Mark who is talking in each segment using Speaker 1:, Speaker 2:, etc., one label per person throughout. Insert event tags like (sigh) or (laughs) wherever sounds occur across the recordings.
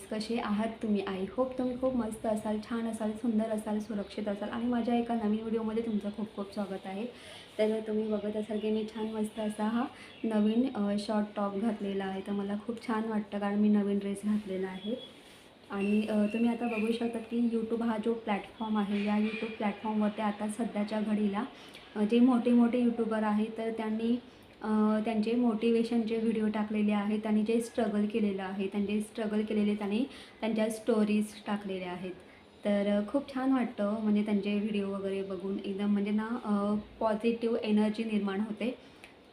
Speaker 1: Guys कसे आहात तुम्ही? आई होप तुम्ही खूप मस्त असाल छान असाल सुंदर असाल सुरक्षित असाल आणि माझ्या एका नवीन व्हिडिओमध्ये तुमचं खूप खूप स्वागत आहे. तर तुम्ही बघत असाल की मी छान मस्त असा हा नवीन शॉर्ट टॉप घातलेला आहे. तर मला खूप छान वाटतं कारण मी नवीन ड्रेस घातलेला आहे. आणि तुम्ही आता बघू शकता की यूट्यूब हा जो प्लॅटफॉर्म आहे या यूट्यूब प्लॅटफॉर्मवरती आता सध्याच्या घडीला जे मोठे मोठे यूट्यूबर आहेत तर त्यांनी त्यांचे मोटिवेशनचे व्हिडिओ टाकलेले आहेत त्यांनी जे स्ट्रगल केलेलं आहे त्यांचे स्ट्रगल केलेले त्यांनी त्यांच्या स्टोरीज टाकलेल्या आहेत. तर खूप छान वाटतं म्हणजे त्यांचे व्हिडिओ वगैरे बघून. एकदम म्हणजे ना पॉझिटिव्ह एनर्जी निर्माण होते.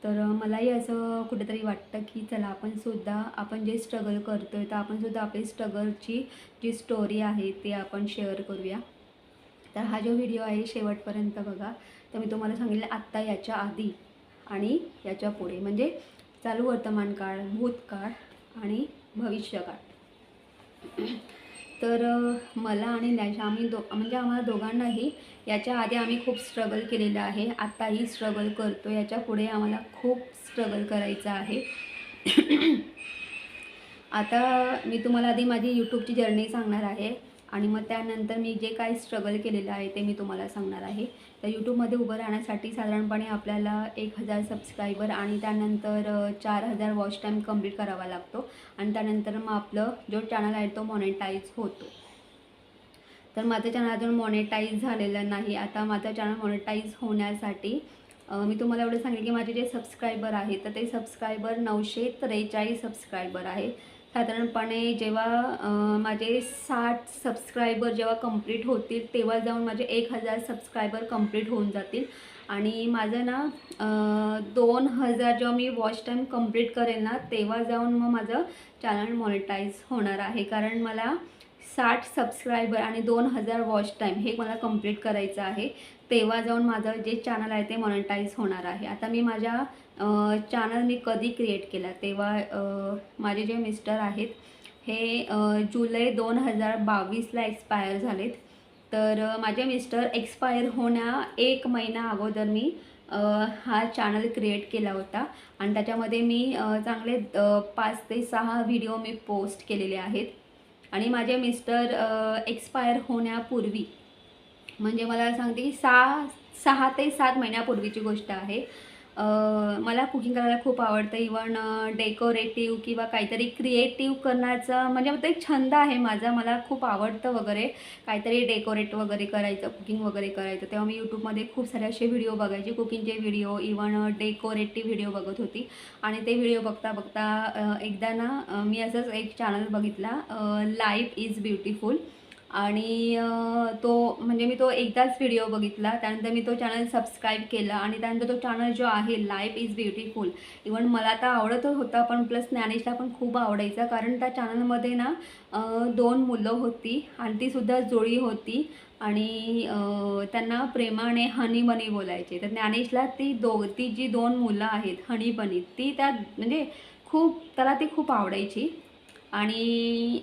Speaker 1: तर मलाही असं कुठेतरी वाटतं की चला आपण सुद्धा आपण जे स्ट्रगल करतो आहे तर आपण सुद्धा आपली स्ट्रगलची जी स्टोरी आहे ती आपण शेअर करूया. तर हा जो व्हिडिओ आहे शेवटपर्यंत बघा. तर मी तुम्हाला सांगितलं आत्ता याच्या आधी. आणि याच्यापुढे म्हणजे चालू वर्तमान काळ भूतकाळ आणि भविष्यकाळ. तर मला आणि नॅश आम्ही दो म्हणजे आम्हाला दोघांनाही याच्या आधी आम्ही खूप स्ट्रगल केलेलं आहे. आत्ताही स्ट्रगल करतो याच्यापुढे आम्हाला खूप स्ट्रगल करायचं आहे. आता मी तुम्हाला आधी माझी यूट्यूबची जर्नी सांगणार आहे. आणि मग त्यानंतर मी जे काही स्ट्रगल केलेलं आहे ते मी तुम्हाला सांगणार आहे. तर यूट्यूबमध्ये उभं राहण्यासाठी साधारणपणे आपल्याला एक हजार सबस्क्रायबर आणि त्यानंतर चार हजार वॉच टाईम कंप्लीट करावा लागतो. आणि त्यानंतर मग आपलं जो चॅनल आहे तो मॉनेटाईज होतो. तर माझं चॅनल अजून मॉनेटाईज झालेलं नाही. आता माझं चॅनल मॉनेटाईज होण्यासाठी मी तुम्हाला एवढं सांगेन की माझे जे सबस्क्रायबर आहेत तर ते सबस्क्रायबर नऊशे त्रेचाळीस सबस्क्रायबर आहे साधारणपणे जेव्हा माझे साठ सबस्क्रायबर जेव्हा कंप्लीट होतील तेव्हा जाऊन माझे एक हजार सबस्क्रायबर कंप्लीट होऊन जातील. आणि माझं ना दोन हजार जेव्हा मी वॉच टाईम कंप्लीट करेल ना तेव्हा जाऊन मग माझं चॅनल मॉनिटाईज होणार आहे. कारण मला साठ सबस्क्रायबर आणि दोन हजार वॉच टाईम हे मला कंप्लीट करायचं आहे. तेव्हा जाऊन माझं जे चॅनल आहे ते मॉनिटाईज होणार आहे. आता मी माझ्या चॅनल मी कधी क्रिएट केला? तेव्हा माझे जे मिस्टर आहेत हे जुलै दोन हजार बावीसला एक्सपायर झालेत. तर माझे मिस्टर एक्सपायर होण्या एक महिना अगोदर मी हा चॅनल क्रिएट केला होता. आणि त्याच्यामध्ये मी चांगले पाच ते सहा व्हिडिओ मी पोस्ट केलेले आहेत. आणि माझे मिस्टर एक्सपायर होण्यापूर्वी म्हणजे मला सांगते की सहा सहा ते सात महिन्यापूर्वीची गोष्ट आहे. मला कुकिंग करायला खूप आवडतं. इवन डेकोरेटिव्ह किंवा काहीतरी क्रिएटिव्ह करण्याचं म्हणजे तो एक छंद आहे माझा. मला खूप आवडतं वगैरे. काहीतरी डेकोरेट वगैरे करायचं कुकिंग वगैरे करायचं. तेव्हा मी यूट्यूबमध्ये खूप सारे असे व्हिडिओ बघायचे. कुकिंगचे व्हिडिओ इवन डेकोरेटिव्ह व्हिडिओ बघत होती. आणि ते व्हिडिओ बघता बघता एकदा ना मी असंच एक चॅनल बघितला लाईफ इज ब्युटिफुल आणि तो म्हणजे मी तो एकदाच व्हिडिओ बघितला. त्यानंतर मी तो चॅनल सबस्क्राईब केला आणि त्यानंतर तो चॅनल जो आहे लाईफ इज ब्युटिफुल इवन मला तर आवडतच होता पण प्लस ज्ञानेशला पण खूप आवडायचा. कारण त्या चॅनलमध्ये ना दोन मुलं होती आणि तीसुद्धा जोळी होती आणि त्यांना प्रेमाने हनी बनी बोलायचे. तर ज्ञानेशला ती दो ती जी दोन मुलं आहेत हनी बनी ती त्या म्हणजे खूप त्याला ती खूप आवडायची. आणि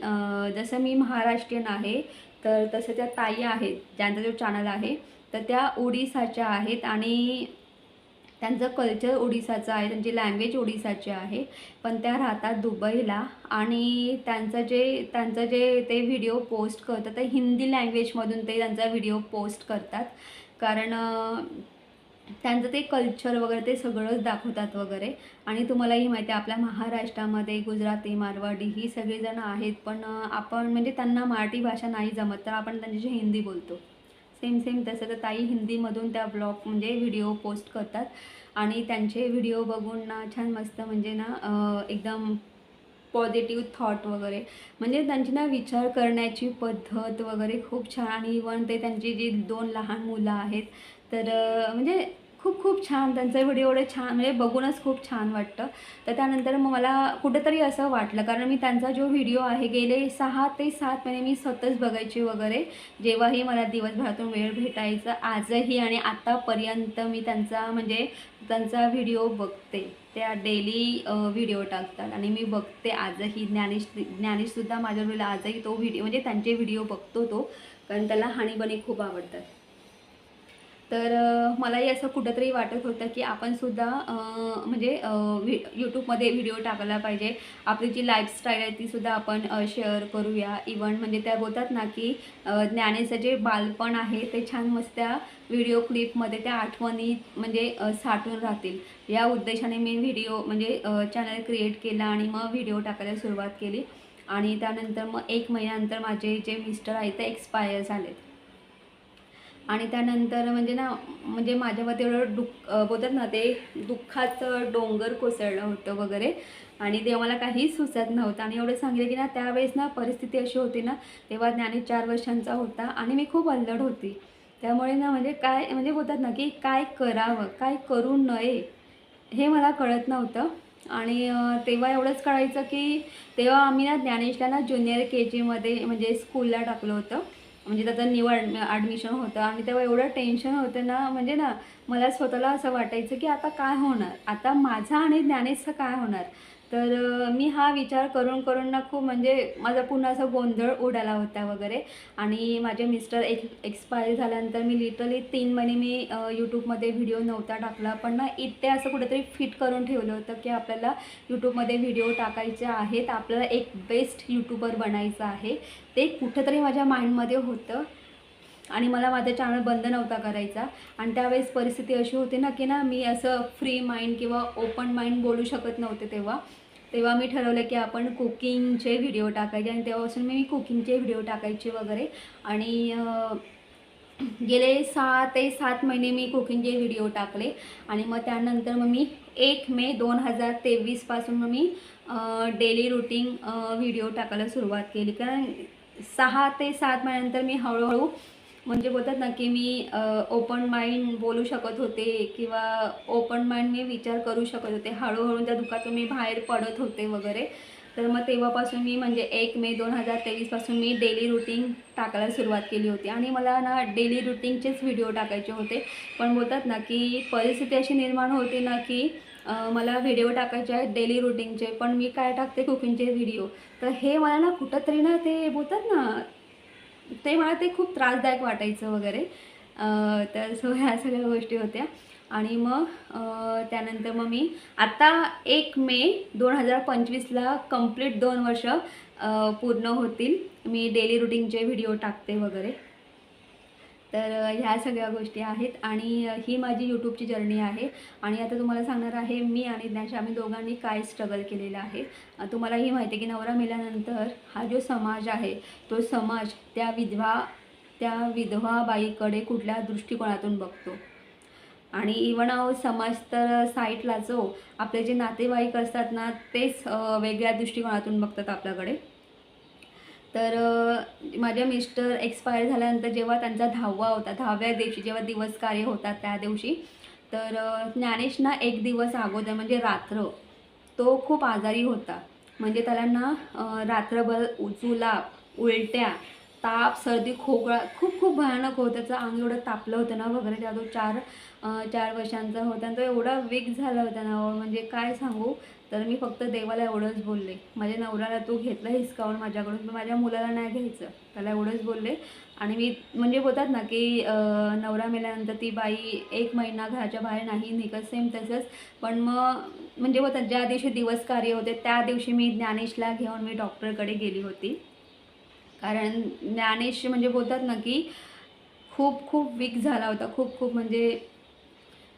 Speaker 1: जसं मी महाराष्ट्रीयन आहे तर तसं त्या ताई आहेत ज्यांचा जो चॅनल आहे तर त्या ओडिसाच्या आहेत आणि त्यांचं कल्चर ओडिसाचं आहे त्यांची लँग्वेज ओडिसाची आहे. पण त्या राहतात दुबईला आणि त्यांचं जे त्यांचं जे ते व्हिडिओ पोस्ट करतात ते हिंदी लँग्वेजमधून ते त्यांचा व्हिडिओ पोस्ट करतात. कारण त्यांचं ते कल्चर वगैरे ते सगळंच दाखवतात वगैरे. आणि तुम्हालाही माहिती आहे आपल्या महाराष्ट्रामध्ये गुजराती मारवाडी ही सगळीजणं आहेत. पण आपण म्हणजे त्यांना मराठी भाषा नाही जमत तर आपण त्यांच्याशी हिंदी बोलतो. सेम सेम तसं तर ताई हिंदीमधून त्या ब्लॉग म्हणजे व्हिडिओ पोस्ट करतात. आणि त्यांचे व्हिडिओ बघून ना छान मस्त म्हणजे ना एकदम पॉझिटिव्ह थॉट वगैरे. म्हणजे त्यांची ना विचार करण्याची पद्धत वगैरे खूप छान. आणि इवन ते त्यांची जी दोन लहान मुलं आहेत तर म्हणजे खूप खूप छान त्यांचे व्हिडिओ एवढे छान म्हणजे बघूनच खूप छान वाटतं. तर त्यानंतर मग मला कुठंतरी असं वाटलं कारण मी त्यांचा जो व्हिडिओ आहे गेले सहा ते सात महिने मी स्वतःच बघायची वगैरे जेव्हाही मला दिवसभरातून वेळ भेटायचा आजही आणि आतापर्यंत मी त्यांचा म्हणजे त्यांचा व्हिडिओ बघते. त्या डेली व्हिडिओ टाकतात आणि मी बघते आजही. ज्ञानेश ज्ञानेशसुद्धा माझ्या वेळेला आजही तो व्हिडिओ म्हणजे त्यांचे व्हिडिओ बघतो तो कारण त्याला हाणीबणी खूप आवडतात. तर मलाही असं कुठंतरी वाटत होतं की आपणसुद्धा म्हणजे व्हि यूट्यूबमध्ये व्हिडिओ टाकायला पाहिजे. आपली जी लाईफस्टाईल आहे तीसुद्धा आपण शेअर करूया. इवन म्हणजे त्या बोलतात ना की ज्ञानेचं जे बालपण आहे ते छान मस्त त्या व्हिडिओ क्लिपमध्ये त्या आठवणी म्हणजे साठून राहतील. या उद्देशाने मी व्हिडिओ म्हणजे चॅनल क्रिएट केला आणि मग व्हिडिओ टाकायला सुरुवात केली. आणि त्यानंतर मग एक महिन्यानंतर माझे जे मिस्टर आहेत ते एक्सपायर झालेत. आणि त्यानंतर म्हणजे ना म्हणजे माझ्यामध्ये एवढं दुःख बोलतात ना ते दुःखाचं डोंगर कोसळलं होतं वगैरे. आणि ते मला काहीच सुचत नव्हतं. आणि एवढं सांगितलं की ना त्यावेळेस ना परिस्थिती अशी होती ना तेव्हा ज्ञानी चार वर्षांचा होता आणि मी खूप अल्लड होती. त्यामुळे ना म्हणजे काय म्हणजे बोलतात ना की काय करावं काय करू नये हे मला कळत नव्हतं. आणि तेव्हा एवढंच कळायचं की तेव्हा आम्ही ना ज्ञानेशला ना ज्युनियर के जीमध्ये म्हणजे स्कूलला टाकलं होतं. म्हणजे त्याचं न्यू ॲड ॲडमिशन होतं. आणि तेव्हा एवढं टेन्शन होतं ना म्हणजे ना मला स्वतःला असं वाटायचं की आता काय होणार? आता माझा आणि ज्ञानेशचं काय होणार? तर मी हा विचार करून करून ना खूप म्हणजे माझा पुन्हा असा गोंधळ उडाला होता वगैरे. आणि माझे मिस्टर एक एक्सपायर झाल्यानंतर मी लिटरली तीन महिने मी यूट्यूबमध्ये व्हिडिओ नव्हता टाकला. पण ना इथे असं कुठेतरी फिट करून ठेवलं होतं की आपल्याला यूट्यूबमध्ये व्हिडिओ टाकायचे आहेत. आपल्याला एक बेस्ट यूट्यूबर बनायचं आहे. ते कुठंतरी माझ्या माइंडमध्ये होतं. आणि मला माझा चॅनल बंद नव्हता करायचा. आणि त्यावेळेस परिस्थिती अशी होती ना की ना मी असं फ्री माइंड किंवा ओपन माइंड बोलू शकत नव्हते तेव्हा. तेव्हा मी ठरवलं की आपण कुकिंगचे व्हिडिओ टाकायचे आणि तेव्हापासून मी कुकिंगचे व्हिडिओ टाकायचे वगैरे. आणि गेले सहा ते सात महिने मी कुकिंगचे व्हिडिओ टाकले. आणि मग त्यानंतर मग मी एक मे दोन हजार तेवीसपासून मग मी डेली रुटीन व्हिडिओ टाकायला सुरुवात केली. कारण सहा ते सात महिन्यानंतर मी हळूहळू म्हणजे बोलतात ना की मी ओपन माइंड बोलू शकत होते किंवा ओपन माइंड मी विचार करू शकत होते. हळूहळू त्या दुःखातून मी बाहेर पडत होते वगैरे. तर मग तेव्हापासून मी म्हणजे एक मे दोन हजार तेवीसपासून मी डेली रुटीन टाकायला सुरुवात केली होती. आणि मला ना डेली रुटीनचेच व्हिडिओ टाकायचे होते. पण बोलतात ना की परिस्थिती अशी निर्माण होती ना की मला व्हिडिओ टाकायचे आहेत डेली रुटीनचे पण मी काय टाकते कुकिंगचे व्हिडिओ तर हे मला ना कुठंतरी ना ते बोलतात ना ते मला ते खूप त्रासदायक वाटायचं वगैरे. तर सो ह्या सगळ्या गोष्टी होत्या. आणि मग त्यानंतर मग मी आत्ता एक मे दोन हजार पंचवीसला कंप्लीट दोन वर्ष पूर्ण होतील. मी डेली रुटीनचे व्हिडिओ टाकते वगैरे. तर ह्या सगळ्या गोष्टी आहेत आणि ही माझी यूट्यूबची जर्नी आहे. आणि आता तुम्हाला सांगणार आहे मी आणि ज्ञाश आम्ही दोघांनी काय स्ट्रगल केलेलं आहे. तुम्हाला ही माहिती आहे की नवरा मेल्यानंतर हा जो समाज आहे तो समाज त्या विधवा त्या विधवा बाईकडे कुठल्या दृष्टिकोनातून बघतो. आणि इवन समाज तर साईटला जो आपले जे नातेवाईक असतात ना तेच वेगळ्या दृष्टिकोनातून बघतात आपल्याकडे. तर माझ्या मिस्टर एक्सपायर झाल्यानंतर जेव्हा त्यांचा दहावा होता दहाव्या दिवशी जेव्हा दिवस कार्य होतात त्या दिवशी तर ज्ञानेश ना एक दिवस अगोदर म्हणजे रात्र तो खूप आजारी होता. म्हणजे त्याला ना रात्रभर जुलाब उलट्या ताप सर्दी खोकळा खूप खूप भयानक होतं. त्याचं अंग एवढं तापलं होतं ना वगैरे त्या तो चार चार वर्षांचा होता. आणि तो एवढा वीक झाला होता ना म्हणजे काय सांगू? तर मी फक्त देवाला एवढंच बोलले. माझ्या नवऱ्याला तू घेतलं हिसकावून माझ्याकडून? पण माझ्या मुलाला नाही घ्यायचं. त्याला एवढंच बोलले. आणि मी म्हणजे बोलतात ना की नवरा मेल्यानंतर ती बाई एक महिना घराच्या बाहेर नाही निघत सेम तसंच. पण मग म्हणजे बोलतात ज्या दिवशी दिवस कार्य होते त्या दिवशी मी ज्ञानेशला घेऊन मी डॉक्टरकडे गेली होती. कारण ज्ञानेश म्हणजे बोलतात ना की खूप खूप वीक झाला होता. खूप खूप म्हणजे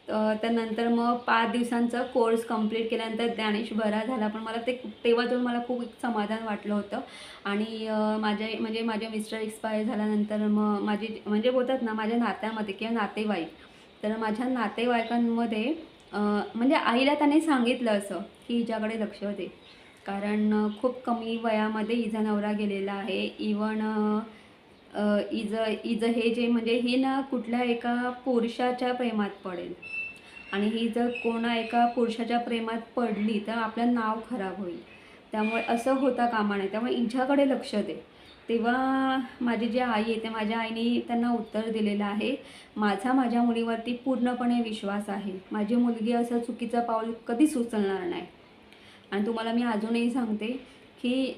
Speaker 1: त्यानंतर मग पाच दिवसांचा कोर्स कंप्लीट केल्यानंतर ज्ञानेश बरा झाला. पण मला ते तेव्हा जाऊन मला खूप एक समाधान वाटलं होतं. आणि माझ्या म्हणजे माझे मिस्टर एक्सपायर झाल्यानंतर मग माझे म्हणजे बोलतात ना माझ्या नात्यामध्ये किंवा नातेवाईक तर माझ्या नातेवाईकांमध्ये म्हणजे आईला त्याने सांगितलं असं की हिच्याकडे लक्ष दे. कारण खूप कमी वयामध्ये हिचा नवरा गेलेला आहे. इवन इज इज हे जे म्हणजे हे ना कुठल्या एका पुरुषाच्या प्रेमात पडेल. आणि ही जर कोणा एका पुरुषाच्या प्रेमात पडली तर आपलं नाव खराब होईल. त्यामुळे असं होता कामा नये. त्यामुळे हिच्याकडे लक्ष दे. तेव्हा माझी जी आई आहे ते माझ्या आईने त्यांना उत्तर दिलेलं आहे माझा माझ्या मुलीवरती पूर्णपणे विश्वास आहे. माझी मुलगी असं चुकीचं पाऊल कधीच उचलणार नाही. आणि तुम्हाला मी अजूनही सांगते की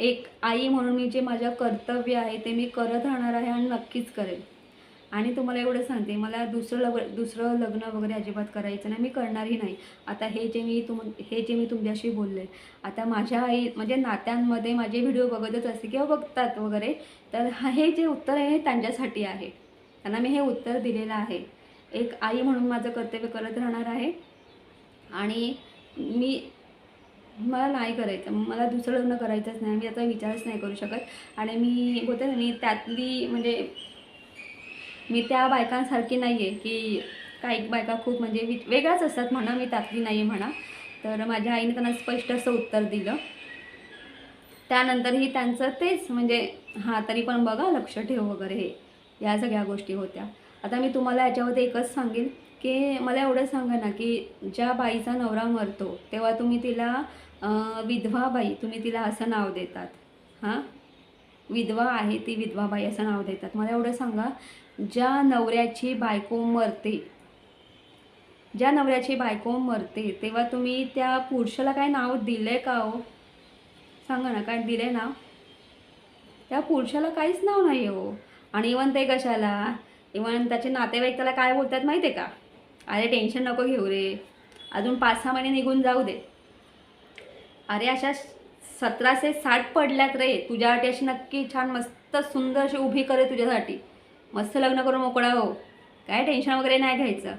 Speaker 1: एक आई म्हणून मी जे माझं कर्तव्य आहे ते मी करत राहणार आहे आणि नक्कीच करेल आणि तुम्हाला एवढं सांगते मला दुसरं लग दुसरं लग्न वगैरे अजिबात करायचं नाही मी करणारही नाही. आता हे जे मी तुम हे जे मी तुमच्याशी बोलले आता माझ्या आई म्हणजे नात्यांमध्ये माझे व्हिडिओ बघतच असते किंवा बघतात वगैरे तर हे जे उत्तर आहे हे त्यांच्यासाठी आहे. त्यांना मी हे उत्तर दिलेलं आहे. एक आई म्हणून माझं कर्तव्य करत राहणार आहे. आणि मी मला नाही करायचं मला दुसरं लग्न करायचंच नाही मी आता विचारच नाही करू शकत. आणि मी बोलते मी त्यातली म्हणजे मी त्या बायकांसारखी नाही आहे की काही बायका खूप म्हणजे वि वेगळ्याच असतात म्हणा मी त्यातली नाही आहे म्हणा. तर माझ्या आईने त्यांना स्पष्ट असं उत्तर दिलं. त्यानंतरही त्यांचं तेच म्हणजे हां तरी पण बघा लक्ष ठेव वगैरे हे या सगळ्या गोष्टी होत्या. आता मी तुम्हाला याच्यामध्ये एकच सांगेन की मला एवढं सांगा ना की ज्या बाईचा नवरा मरतो तेव्हा तुम्ही तिला विधवा बाई तुम्ही तिला असं नाव देतात. हां? विधवा आहे ती विधवा बाई असं नाव देतात. मला एवढं सांगा ज्या नवऱ्याची बायको मरते ज्या नवऱ्याची बायको मरते तेव्हा तुम्ही त्या पुरुषाला काय नाव दिलं आहे का हो? सांगा ना काय दिलं आहे नाव? त्या पुरुषाला काहीच नाव नाही हो. आणि इवन ते कशाला? इवन त्याचे नातेवाईक त्याला काय बोलतात माहिती आहे का? अरे टेन्शन नको घेऊ रे. अजून पाच सहा महिने निघून जाऊ दे. अरे अशा सतराशे साठ पडल्यात रे. तुझ्यासाठी अशी नक्की छान मस्त सुंदर अशी उभी करे तुझ्यासाठी. मस्त लग्न करून मोकळा हो. काय टेन्शन वगैरे नाही घ्यायचं.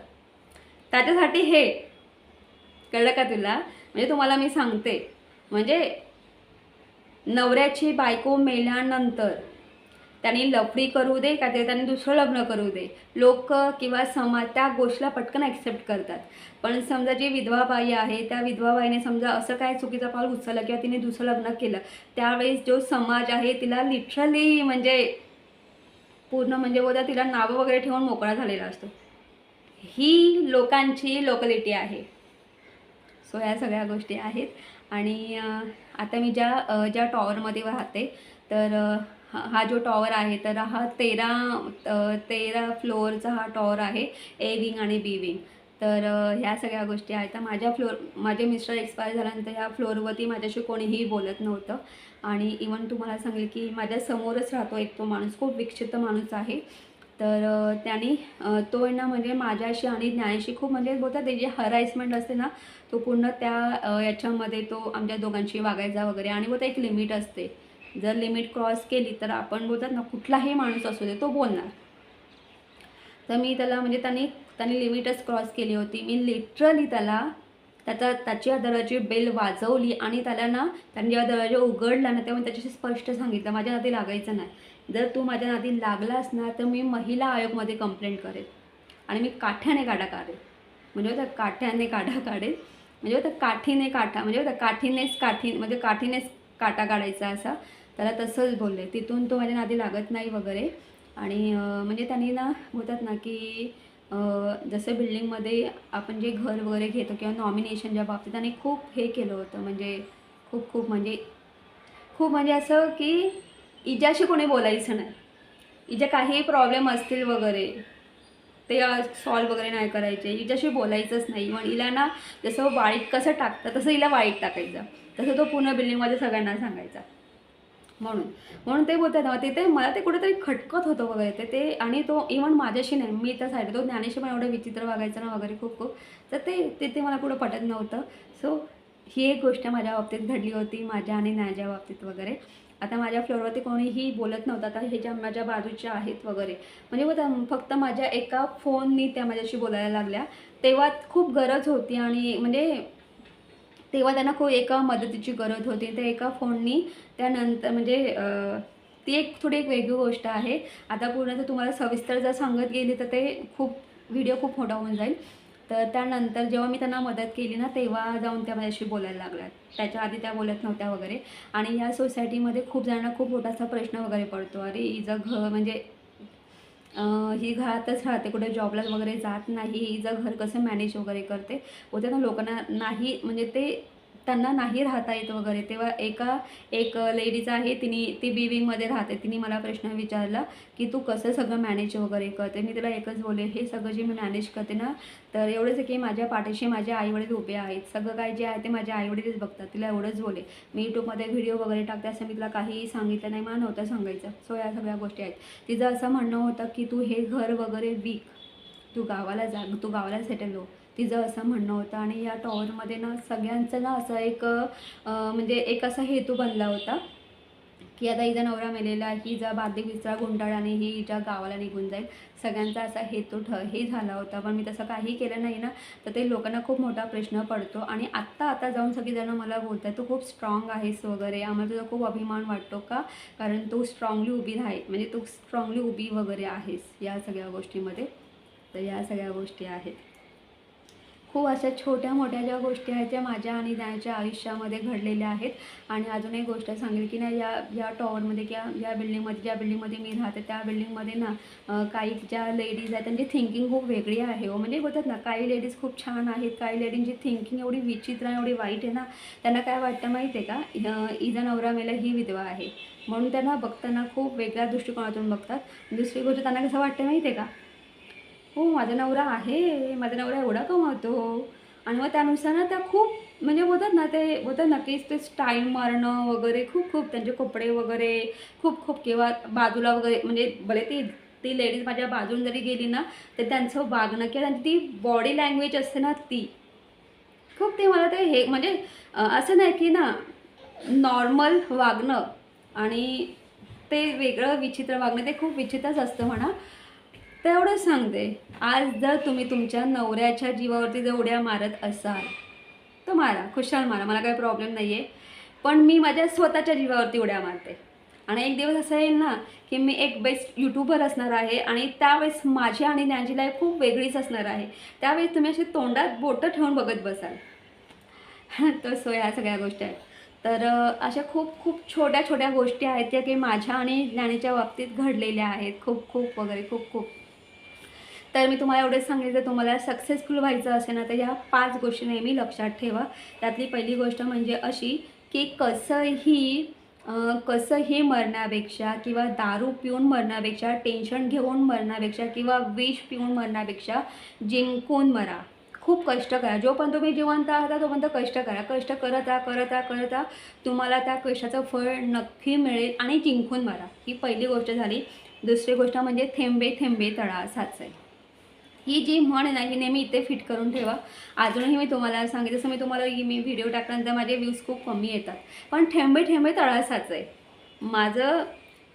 Speaker 1: त्याच्यासाठी हे. कळलं का तुला? म्हणजे तुम्हाला मी सांगते. म्हणजे नवऱ्याची बायको मेल्यानंतर त्यांनी लफडी करू दे का ते त्यांनी दुसरं लग्न करू दे. लोक किंवा समाज त्या गोष्टीला पटकन ॲक्सेप्ट करतात. पण समजा जी विधवा बाई आहे त्या विधवा बाईने समजा असं काय चुकीचा पाऊल उचललं किंवा तिने दुसरं लग्न केलं त्यावेळेस जो समाज आहे तिला लिटरली म्हणजे पूर्ण म्हणजे बोलता तिला नावं वगैरे ठेवून मोकळा झालेला असतो. ही लोकांची लोकलिटी आहे. सो या सगळ्या गोष्टी आहेत. आणि आता मी ज्या ज्या टॉवरमध्ये राहते तर हा जो टॉवर आहे तर हा तेरा तेरा फ्लोअरचा हा टॉवर आहे ए विंग आणि बी विंग तर ह्या सगळ्या गोष्टी आहेत. तर माझ्या फ्लोअर माझे मिस्टर एक्सपायर झाल्यानंतर ह्या फ्लोअरवरती माझ्याशी कोणीही बोलत नव्हतं. आणि इवन तुम्हाला सांगेल की माझ्या समोरच राहतो एक तो माणूस खूप विक्षिप्त माणूस आहे. तर त्याने तो आहे ना म्हणजे माझ्याशी आणि ज्ञानाशी खूप म्हणजे बोलतात ते जे हराइसमेंट असते ना तो पूर्ण त्या याच्यामध्ये तो आमच्या दोघांशी वागायचा वगैरे आणि बोलता एक लिमिट असते. जर लिमिट क्रॉस केली तर आपण बोलतात ना कुठलाही माणूस असू दे तो बोलणार. तर मी त्याला म्हणजे त्यांनी त्यांनी लिमिटच क्रॉस केली होती. मी लिटरली त्याला त्याचा त्याची दरवाजी बेल वाजवली आणि त्याला ना त्यांनी जेव्हा दरवाजा उघडला ना तेव्हा मी त्याच्याशी स्पष्ट सांगितलं माझ्या नादी लागायचं नाही. जर तू माझ्या नादी लागलास ना तर मी महिला आयोगमध्ये कंप्लेंट करेन आणि मी काठ्याने काढा काढेन म्हणजे त्या काठ्याने काढा काढेन म्हणजे त्या काठीने काठा म्हणजे त्या काठीनेच काठी म्हणजे काठीनेच काटा काढायचा असा. त्याला तसंच बोलले. तिथून तो माझ्या नादी लागत नाही वगैरे. आणि म्हणजे त्यांनी ना बोलतात ना की जसं बिल्डिंगमध्ये आपण जे घर वगैरे घेतो किंवा नॉमिनेशनच्या बाबतीत आणि खूप हे केलं होतं म्हणजे खूप खूप म्हणजे खूप म्हणजे असं की इजाशी कोणी बोलायचं नाही. इजा काही प्रॉब्लेम असतील वगैरे ते सॉल्व वगैरे नाही करायचे. हिच्याशी बोलायचंच नाही. मग हिला ना जसं वाईट कसं टाकतं तसं हिला वाईट टाकायचं. तसं तो पूर्ण बिल्डिंगमध्ये सगळ्यांना सांगायचा. म्हणून. म्हणून ते बोलतात ना ते ते मला ते कुठेतरी खटकत होतं वगैरे ते ते आणि तो इव्हन माझ्याशी नाही मी त्या साईड तो ज्ञानेशी पण एवढं विचित्र वागायचं ना वगैरे खूप खूप. तर ते तिथे मला कुठं पटत नव्हतं. सो ही एक गोष्ट माझ्या बाबतीत घडली होती माझ्या आणि न्याच्या बाबतीत वगैरे. आता माझ्या फ्लोअरवरती कोणीही बोलत नव्हतं. आता हे ज्या माझ्या बाजूच्या आहेत वगैरे. म्हणजे बघा फक्त माझ्या एका फोननी त्या माझ्याशी बोलायला लागल्या. तेव्हा खूप गरज होती आणि म्हणजे तेव्हा त्यांना खूप एका मदतीची गरज होती. त्या एका फोननी त्यानंतर म्हणजे ती एक थोडी एक वेगळी गोष्ट आहे. आता पूर्ण जर तुम्हाला सविस्तर जर सांगत गेली तर ते खूप व्हिडिओ खूप मोठा होऊन जाईल. तर त्यानंतर जेव्हा मी त्यांना मदत केली ना तेव्हा जाऊन त्या माझ्याशी बोलायला लागल्या त्याच्या आधी त्या बोलत नव्हत्या वगैरे. आणि या सोसायटीमध्ये खूप जणांना खूप मोठासा प्रश्न वगैरे पडतो. अरे हिचं घर म्हणजे ही घरातच राहते कुठे जॉबला वगैरे जात नाही हिचं घर कसं मॅनेज वगैरे करते होते ना लोकांना नाही म्हणजे ते त्यांना नाही राहता येत वगैरे. तेव्हा एका एक लेडीज आहे तिने ती बिविंगमध्ये राहते. तिने मला प्रश्न विचारला की तू कसं सगळं मॅनेज वगैरे करते? मी तिला एकच बोलले हे सगळं जे मी मॅनेज करते ना तर एवढंच आहे की माझ्या पाठीशी माझे आईवडील उभे आहेत. सगळं काय जे आहे ते माझे आईवडीलच बघतात. तिला एवढंच बोले मी यूट्यूबमध्ये व्हिडिओ वगैरे टाकते असं मी तिला काहीही सांगितलं नाही मला नव्हतं सांगायचं. सो या सगळ्या गोष्टी आहेत. तिचं असं म्हणणं होतं की तू हे घर वगैरे विक. तू गावाला जा तू गावाला सेटल हो. तिचं असं म्हणणं होतं आणि या टॉवरमध्ये ना सगळ्यांचं ना असं एक म्हणजे एक असा हेतू बनला होता की आता हिचा नवरा मेलेला आहे हिचा बार्धिक विस्तार गुंडाळाने ही हिच्या गावाला निघून जाईल. सगळ्यांचा असा हेतू ठ हे झाला होता. पण मी तसं काही केलं नाही ना तर ते लोकांना खूप मोठा प्रश्न पडतो. आणि आत्ता आता जाऊन सगळीजणं मला बोलतात तू खूप स्ट्रॉंग आहेस वगैरे. आम्हाला तुझा खूप अभिमान वाटतो का? कारण तू स्ट्रॉंगली उभी राहे म्हणजे तू स्ट्रॉंगली उभी वगैरे आहेस या सगळ्या गोष्टीमध्ये. तर या सगळ्या गोष्टी आहेत. खूप अशा छोट्या मोठ्या ज्या गोष्टी आहेत त्या माझ्या आणि त्यांच्या आयुष्यामध्ये घडलेल्या आहेत. आणि अजून एक गोष्ट सांगेल की नाही या या टॉवरमध्ये किंवा या बिल्डिंगमध्ये ज्या बिल्डिंगमध्ये मी राहते त्या बिल्डिंगमध्ये ना काही ज्या लेडीज आहेत त्यांची थिंकिंग खूप वेगळी आहे हो. म्हणजे बोलतात ना काही लेडीज खूप छान आहेत काही लेडींची थिंकिंग एवढी विचित्र आणि एवढी वाईट आहे ना त्यांना काय वाटतं माहीत आहे का इजा नवरा मेला ही विधवा आहे. म्हणून त्यांना बघताना खूप वेगळ्या दृष्टिकोनातून बघतात. दुसरी गोष्ट त्यांना कसं वाटतं माहिती आहे का? हो माझा नवरा आहे माझा नवरा एवढा कमावतो. आणि मग त्यानुसार ना त्या खूप म्हणजे बोलतात ना ते बोलतात नक्कीच ते स्टाईल मारणं वगैरे खूप खूप त्यांचे कपडे वगैरे खूप खूप. किंवा बाजूला वगैरे म्हणजे भले ती ती लेडीज माझ्या बाजून जरी गेली ना तर त्यांचं वागणं किंवा त्यांची ती बॉडी लँग्वेज असते ना ती. खूप ते मला ते हे म्हणजे असं नाही की ना नॉर्मल वागणं आणि ते वेगळं विचित्र वागणं ते खूप विचित्रच असतं म्हणा. तर एवढंच सांगते आज जर तुम्ही तुमच्या नवऱ्याच्या जीवावरती जर उड्या मारत असाल तर मारा खुशाल मारा मला काही प्रॉब्लेम नाही आहे पण मी माझ्या स्वतःच्या जीवावरती उड्या मारते. आणि एक दिवस असं येईल ना की मी एक बेस्ट यूट्यूबर असणार आहे आणि त्यावेळेस माझी आणि ज्ञानची लाईफ खूप वेगळीच असणार आहे. त्यावेळेस तुम्ही अशी तोंडात बोटं ठेवून बघत बसाल. (laughs) तर सो ह्या सगळ्या गोष्टी आहेत. तर अशा खूप खूप छोट्या छोट्या गोष्टी आहेत त्या की माझ्या आणि ज्ञानीच्या बाबतीत घडलेल्या आहेत. खूप खूप वगैरे खूप खूप. तर मी तुम्हाला एवढंच सांगेल जर तुम्हाला सक्सेसफुल व्हायचं असेल ना तर ह्या पाच गोष्टी नेहमी लक्षात ठेवा. त्यातली पहिली गोष्ट म्हणजे अशी की कसंही कसंही मरण्यापेक्षा किंवा दारू पिऊन मरण्यापेक्षा टेन्शन घेऊन मरण्यापेक्षा किंवा विष पिऊन मरण्यापेक्षा जिंकून मरा. खूप कष्ट करा. जोपर्यंत तुम्ही जिवंत आहात तोपर्यंत कष्ट करा. कष्ट करत राहा करत राहा करत राहा. तुम्हाला त्या कष्टाचं फळ नक्की मिळेल आणि जिंकून मारा. ही पहिली गोष्ट झाली. दुसरी गोष्ट म्हणजे थेंबे थेंबे तळा साचेल. ही जी म्हण आहे ना ही नेहमी इथे फिट करून ठेवा. अजूनही मी तुम्हाला सांगितलं जसं मी तुम्हाला मी व्हिडिओ टाकल्यानंतर माझे व्ह्यूज खूप कमी येतात. पण ठेंबे ठेंबे तळासाच आहे. माझं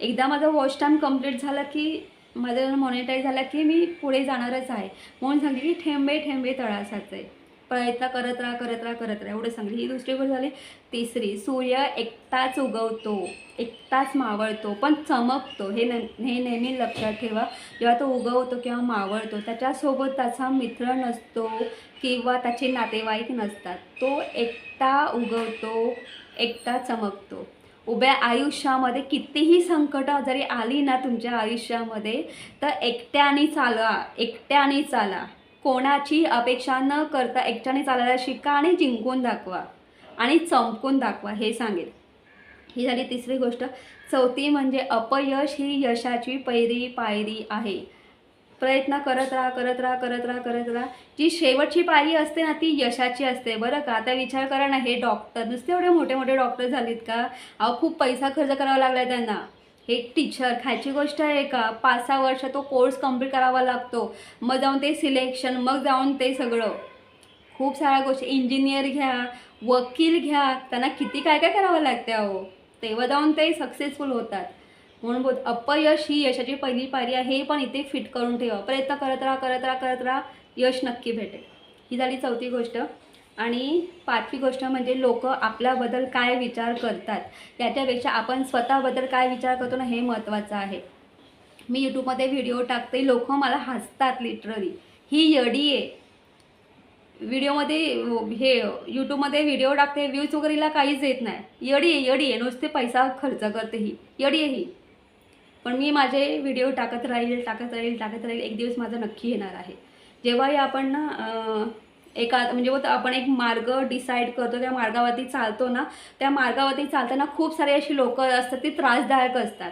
Speaker 1: एकदा माझं वॉच टाईम कंप्लीट झालं की माझं मॉनिटाईज झालं की मी पुढे जाणारच आहे. म्हणून सांगते की ठेंबे ठेंबे तळासाचं आहे. प्रयत्न करत राहा करत राहा करत राहा. एवढं सांगली. ही दुसरी गोष्ट झाली. तिसरी सूर्य एकटाच उगवतो एकटाच मावळतो पण चमकतो. हे ने हे नेहमी लक्षात ठेवा. जेव्हा तो उगवतो किंवा मावळतो त्याच्यासोबत त्याचा मित्र नसतो किंवा त्याचे नातेवाईक नसतात. तो एकटा उगवतो एकटा चमकतो. उभ्या आयुष्यामध्ये कितीही संकटं जरी आली ना तुमच्या आयुष्यामध्ये तर एकट्याने चाला एकट्याने चाला. कोणाची अपेक्षा न करता एकट्याने चालायला शिका आणि जिंकून दाखवा आणि चमकून दाखवा हे सांगेल. ही झाली तिसरी गोष्ट. चौथी म्हणजे अपयश ही यशाची पैरी पायरी आहे. प्रयत्न करत राहा करत राहा करत राहा करत राहा. जी शेवटची पायरी असते ना ती यशाची असते. बरं का? आता विचार करा ना हे डॉक्टर नुसते एवढे मोठे मोठे डॉक्टर झालेत का? अहो खूप पैसा खर्च करावा लागला त्यांना. हे टीचर खायची गोष्ट आहे का? पाच सहा वर्ष तो कोर्स कंप्लीट करावा लागतो. मग जाऊन ते सिलेक्शन मग जाऊन ते सगळं. खूप साऱ्या गोष्टी. इंजिनियर घ्या वकील घ्या. त्यांना किती काय काय करावं लागते अहो. तेव्हा जाऊन ते सक्सेसफुल होतात. म्हणून बोल अपयश ही यशाची पहिली पायरी आहे. हे पण इथे फिट करून ठेवा. प्रयत्न करत राहा करत राहा करत राहा. यश नक्की भेटेल. ही झाली चौथी गोष्ट. आणि पाचवी गोष्ट म्हणजे लोक आपल्याबद्दल काय विचार करतात याच्यापेक्षा आपण स्वतःबद्दल काय विचार करतो ना हे महत्त्वाचं आहे. मी यूट्यूबमध्ये व्हिडिओ टाकते लोक मला हसतात लिटरली ही यडी आहे व्हिडिओमध्ये हे यूट्यूबमध्ये व्हिडिओ टाकते व्ह्यूज वगैरेला काहीच येत नाही. यडी आहे यडी आहे नुसते पैसा खर्च करते ही. यडी आहे ही. पण मी माझे व्हिडिओ टाकत राहील टाकत राहील टाकत राहील एक दिवस माझं नक्की येणार आहे. जेव्हाही आपण ना एका म्हणजे बोलतो आपण एक मार्ग डिसाईड करतो त्या मार्गावरती चालतो ना त्या मार्गावरती चालताना खूप सारे अशी लोक असतात ती त्रासदायक असतात.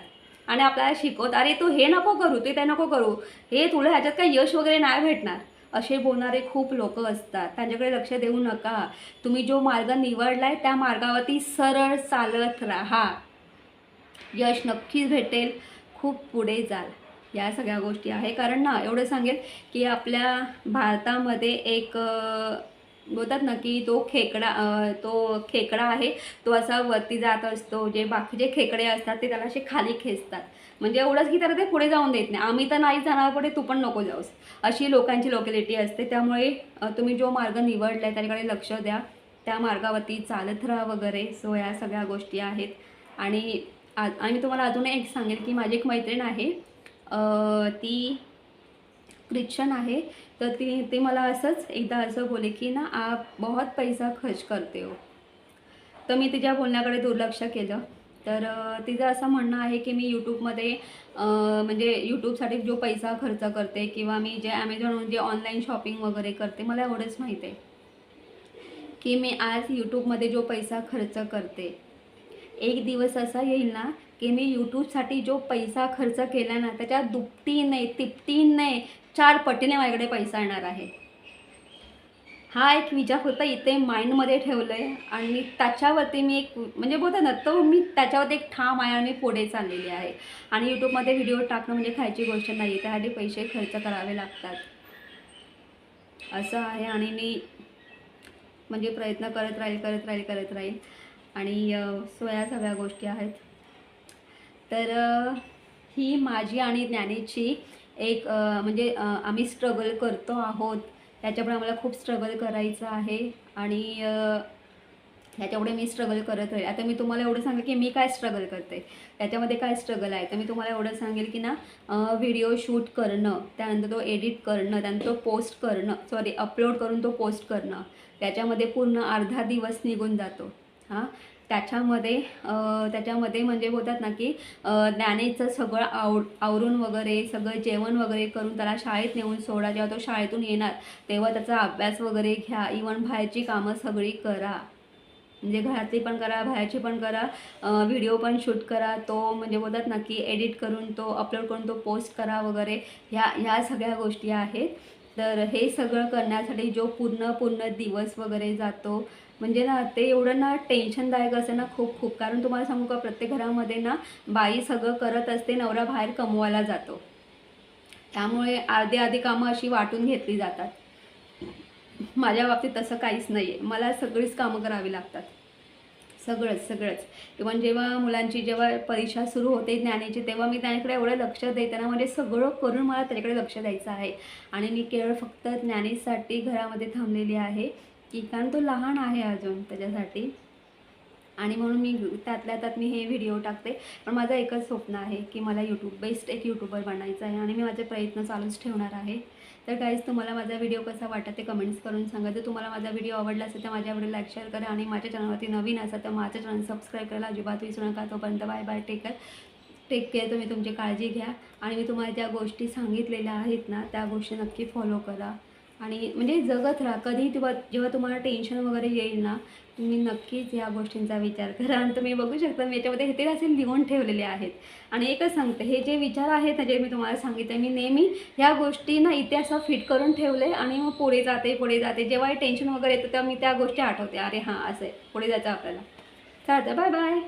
Speaker 1: आणि आपल्याला शिकवत अरे तू हे नको करू ते ते नको करू हे तुला ह्याच्यात काही यश वगैरे नाही भेटणार. असे बोलणारे खूप लोक असतात. त्यांच्याकडे लक्ष देऊ नका. तुम्ही जो मार्ग निवडला आहे त्या मार्गावरती सरळ चालत राहा. यश नक्कीच भेटेल. खूप पुढे जाल. या सगळ्या गोष्टी आहे. कारण ना एवढं सांगेल की आपल्या भारतामध्ये एक बोलतात ना की तो खेकडा तो खेकडा आहे तो असा वरती जात असतो. जे बाकीचे खेकडे असतात ते त्याला असे खाली खेचतात. म्हणजे एवढंच की त्याला ते पुढे जाऊन देत नाही. आम्ही तर नाही जाणार पुढे तू पण नको जाऊस. अशी लोकांची लोकॅलिटी असते. त्यामुळे तुम्ही जो मार्ग निवडला आहे त्याच्याकडे लक्ष द्या. त्या मार्गावरती चालत राहा वगैरे. सो या सगळ्या गोष्टी आहेत. आणि आ आणि तुम्हाला अजून एक सांगेल की माझी एक मैत्रीण आहे. ती ख्रिश्चन आहे तर ती ती मला असंच एकदा असं बोले की ना आप बहुत पैसा खर्च करते हो. तर मी तिच्या बोलण्याकडे दुर्लक्ष केलं. तर तिचं असं म्हणणं आहे की मी यूट्यूबमध्ये म्हणजे यूट्यूबसाठी जो पैसा खर्च करते किंवा मी जे ॲमेझॉनवरून जे ऑनलाईन शॉपिंग वगैरे करते मला एवढंच माहीत आहे की मी आज यूट्यूबमध्ये जो पैसा खर्च करते एक दिवस असा येईल ना की मी यूट्यूबसाठी जो पैसा खर्च केला ना त्याच्या दुपटीने तिपटीने चार पटीने माझ्याकडे पैसा येणार आहे. हा एक विचार फक्त इथे माइंडमध्ये ठेवलं आहे आणि त्याच्यावरती मी एक म्हणजे बोलतात ना तो मी त्याच्यावरती एक ठाम आहे आणि मी पुढे चाललेली आहे. आणि यूट्यूबमध्ये व्हिडिओ टाकणं म्हणजे खायची गोष्ट नाही त्यासाठी पैसे खर्च करावे लागतात. असं आहे आणि मी म्हणजे प्रयत्न करत राहील करत राहील करत राहील. आणि सो या सगळ्या गोष्टी आहेत. तर ही माझी आणि ज्ञानेची एक म्हणजे आम्ही स्ट्रगल करतो आहोत. त्याच्यामुळे आम्हाला खूप स्ट्रगल करायचं आहे. आणि ह्याच्यामुळे मी स्ट्रगल करत राहील. आता मी तुम्हाला एवढं सांगेल की मी काय स्ट्रगल करते. त्याच्यामध्ये काय स्ट्रगल आहे? तर मी तुम्हाला एवढं सांगेल की ना व्हिडिओ शूट करणं त्यानंतर तो एडिट करणं त्यानंतर तो पोस्ट करणं सॉरी अपलोड करून तो पोस्ट करणं त्याच्यामध्ये पूर्ण अर्धा दिवस निघून जातो. हां? त्याच्यामध्ये त्याच्यामध्ये म्हणजे बोलतात ना की ज्ञानेचं सगळं आव आवरून वगैरे सगळं जेवण वगैरे करून त्याला शाळेत नेऊन सोडा जेव्हा तो शाळेतून येणार तेव्हा त्याचा अभ्यास वगैरे घ्या इवन बाहेरची कामं सगळी करा. म्हणजे घरातली पण करा बाहेरची पण करा व्हिडिओ पण शूट करा तो म्हणजे बोलतात ना की एडिट करून तो अपलोड करून तो पोस्ट करा वगैरे ह्या ह्या सगळ्या गोष्टी आहेत. तर हे सगळं करण्यासाठी जो पूर्ण पूर्ण दिवस वगैरे जातो म्हणजे ना ते एवढं ना टेन्शनदायक असं ना खूप खूप. कारण तुम्हाला सांगू का प्रत्येक घरामध्ये ना बाई सगळं करत असते नवरा बाहेर कमवायला जातो. त्यामुळे अर्धी अर्धी कामं अशी वाटून घेतली जातात. माझ्या बाबतीत तसं काहीच नाही आहे मला सगळीच कामं करावी लागतात. सगळंच सगळंच. इवन जेव्हा मुलांची जेव्हा परीक्षा सुरू होते ज्ञानेची तेव्हा मी त्याच्याकडे एवढं लक्ष देते ना म्हणजे सगळं करून मला त्याच्याकडे लक्ष द्यायचं आहे. आणि मी केवळ फक्त ज्ञानेसाठी घरामध्ये थांबलेली आहे की कारण तो लहान आहे अजून त्याच्यासाठी. आणि म्हणून मी त्यातल्या त्यात मी हे व्हिडिओ टाकते. पण माझं एकच स्वप्न आहे की मला यूट्यूब बेस्ट एक यूट्यूबर बनायचं आहे. आणि मी माझे प्रयत्न चालूच ठेवणार आहे. तर काहीच तुम्हाला माझा व्हिडिओ कसा वाटत ते कमेंट्स करून सांगा. जर तुम्हाला माझा व्हिडिओ आवडला असेल तर माझ्या व्हिडिओ लाईक शेअर करा आणि माझ्या चॅनलवरती नवीन असेल तर माझं चॅनल सबस्क्राईब करायला अजिबात विसरू नका. तोपर्यंत bye bye take care take care तुम्ही तुमची काळजी घ्या. आणि मी तुम्हाला ज्या गोष्टी सांगितलेल्या आहेत ना त्या गोष्टी नक्की फॉलो करा. आणि म्हणजे जगत राहा. कधी तेव्हा जेव्हा तुम्हाला टेन्शन वगैरे येईल ना तुम्ही नक्कीच या गोष्टींचा विचार करा. आणि तुम्ही बघू शकता मी याच्यामध्ये हे ते असे लिहून ठेवलेले आहेत. आणि एकच सांगते हे जे विचार आहेत ना जे मी तुम्हाला सांगितलं मी नेहमी ह्या गोष्टी ना इथे असं फिट करून ठेवले आणि मग पुढे जाते पुढे जाते. जेव्हा टेन्शन वगैरे येतं तेव्हा मी त्या गोष्टी आठवते. अरे हां असं आहे. पुढे जायचं आपल्याला. चालतं. Bye bye